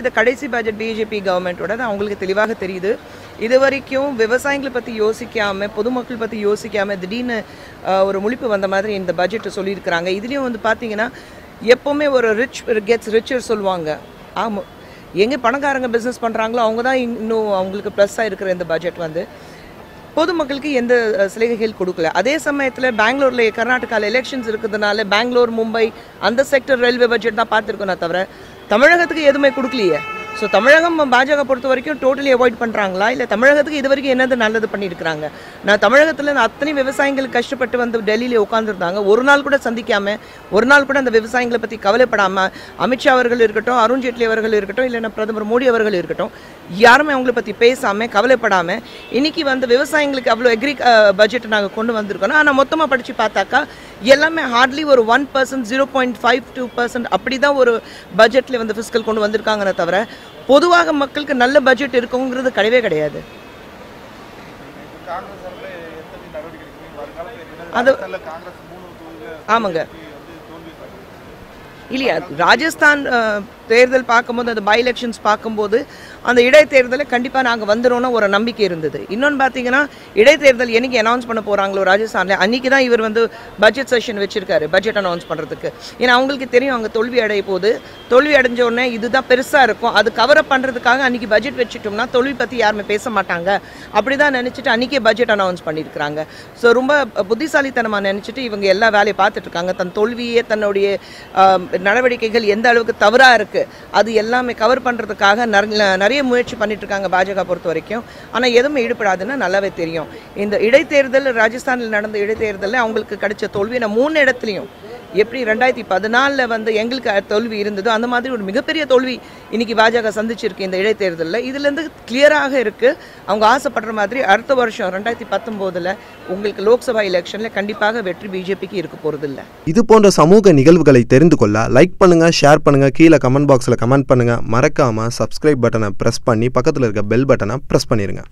இந்த கடைசி budget BJP கவர்மெண்ட்டோட அவங்களுக்கு தெளிவாக தெரியுது. இது வரைக்கும் விவசாயிகளை பற்றி யோசிக்காமல் பொதுமக்கள் பற்றி யோசிக்காமல் திடீர்னு ஒரு முழிப்பு வந்த மாதிரி இந்த பட்ஜெட்டை சொல்லியிருக்கிறாங்க. இதுலேயும் வந்து பார்த்தீங்கன்னா எப்போவுமே ஒரு ரிச் கெட்ஸ் ரிச்சர் சொல்லுவாங்க. ஆமாம் எங்கே பணக்காரங்க பிஸ்னஸ் பண்ணுறாங்களோ அவங்க தான் இன்னும் அவங்களுக்கு ப்ளஸ்ஸாக இருக்கிற இந்த பட்ஜெட் வந்து. பொதுமக்களுக்கு எந்த சலுகைகள் கொடுக்கல. அதே சமயத்தில் பெங்களூரில் கர்நாடகாவில் எலெக்ஷன்ஸ் இருக்கிறதுனால பெங்களூர் மும்பை அந்த செக்டர் ரயில்வே பட்ஜெட் தான் பார்த்துருக்கோம் நான் தவிர தமிழகத்துக்கு எதுவுமே கொடுக்கலையே? ஸோ தமிழகம் பாஜக பொறுத்த வரைக்கும் டோட்டலி அவாய்ட் பண்ணுறாங்களா இல்லை தமிழகத்துக்கு இது வரைக்கும் என்னது நல்லது பண்ணியிருக்கிறாங்க? நான் தமிழகத்தில் அத்தனை விவசாயிகள் கஷ்டப்பட்டு வந்து டெல்லியில் உட்காந்துருந்தாங்க ஒரு நாள் கூட சந்திக்காமல் ஒரு நாள் கூட அந்த விவசாயிகளை பற்றி கவலைப்படாமல் அமித்ஷா அவர்கள் இருக்கட்டும் அருண் ஜேட்லி அவர்கள் இருக்கட்டும் இல்லைன்னா பிரதமர் மோடி அவர்கள் இருக்கட்டும் யாருமே அவங்கள பற்றி பேசாமல் கவலைப்படாமல் இன்றைக்கி வந்து விவசாயிங்களுக்கு அவ்வளோ எக்ரி பட்ஜெட் நாங்கள் கொண்டு வந்திருக்கோம். ஆனால் மொத்தமாக படித்து பார்த்தாக்கா எல்லாமே ஹார்ட்லி ஒரு one percent zero point five two percent அப்படி தான் ஒரு பட்ஜெட்டில் வந்து ஃபிஸ்கல் கொண்டு வந்திருக்காங்கன்னு தவிர பொதுவாக மக்களுக்கு நல்ல பட்ஜெட் இருக்குங்கிறது கிடையவே கிடையாது. அது- ஆமாங்க. இல்லையா? ராஜஸ்தான் தேர்தல் பார்க்கும்போது அந்த பை எலெக்ஷன்ஸ் பார்க்கும்போது அந்த இடைத்தேர்தலில் கண்டிப்பாக நாங்கள் வந்துடும்னு ஒரு நம்பிக்கை இருந்தது. இன்னொன்று பார்த்தீங்கன்னா இடைத்தேர்தல் என்றைக்கு அனௌன்ஸ் பண்ண போகிறாங்களோ ராஜஸ்தானில் அன்றைக்கி தான் இவர் வந்து பட்ஜெட் செஷன் வச்சுருக்காரு பட்ஜெட் அனௌன்ஸ் பண்ணுறதுக்கு ஏன்னா அவங்களுக்கு தெரியும் அவங்க தோல்வி அடைய போகுது. தோல்வி அடைஞ்ச உடனே இதுதான் பெருசாக இருக்கும். அது கவரப் பண்ணுறதுக்காக அன்றைக்கி பட்ஜெட் வச்சுட்டோம்னா தோல்வி பற்றி யாருமே பேச மாட்டாங்க. அப்படி தான் நினச்சிட்டு அன்றைக்கே பட்ஜெட் அனௌன்ஸ் பண்ணியிருக்கிறாங்க ஸோ ரொம்ப புத்திசாலித்தனமாக நினச்சிட்டு இவங்க எல்லா வேலையை பார்த்துட்ருக்காங்க தன் தோல்வியே தன்னுடைய நடவடிக்கைகள் எந்த அளவுக்கு தவறாக இருக்குது அது எல்லாமே கவர் பண்ணுறதுக்காக நிறைய முயற்சி பண்ணிட்டு இருக்காங்க பாஜக பொறுத்த வரைக்கும். ஆனால் எதுவுமே ஈடுபடாதுன்னு நல்லாவே தெரியும். இந்த இடைத்தேர்தல் ராஜஸ்தானில் நடந்த இடைத்தேர்தலில் அவங்களுக்கு கிடைச்ச தோல்வி நான் மூணு இடத்துலையும். எப்படி ரெண்டாயிரத்தி பதினாலில் வந்து எங்களுக்கு தோல்வி இருந்ததோ அந்த மாதிரி ஒரு மிகப்பெரிய தோல்வி இன்றைக்கி பாஜக சந்திச்சிருக்கு இந்த இடைத்தேர்தலில். இதுலேருந்து கிளியராக இருக்குது அவங்க ஆசைப்படுற மாதிரி அடுத்த வருஷம் ரெண்டாயிரத்தி பத்தொம்போதில் உங்களுக்கு லோக்சபா எலெக்ஷனில் கண்டிப்பாக வெற்றி பிஜேபிக்கு இருக்க போகிறதில்ல இது போன்ற சமூக நிகழ்வுகளை தெரிந்து கொள்ள லைக் பண்ணுங்கள் ஷேர் பண்ணுங்கள் கீழே கமெண்ட் பாக்ஸில் கமெண்ட் பண்ணுங்கள் மறக்காமல் சப்ஸ்கிரைப் பட்டனை ப்ரெஸ் பண்ணி பக்கத்தில் இருக்க பெல் பட்டனை ப்ரெஸ் பண்ணிருங்க.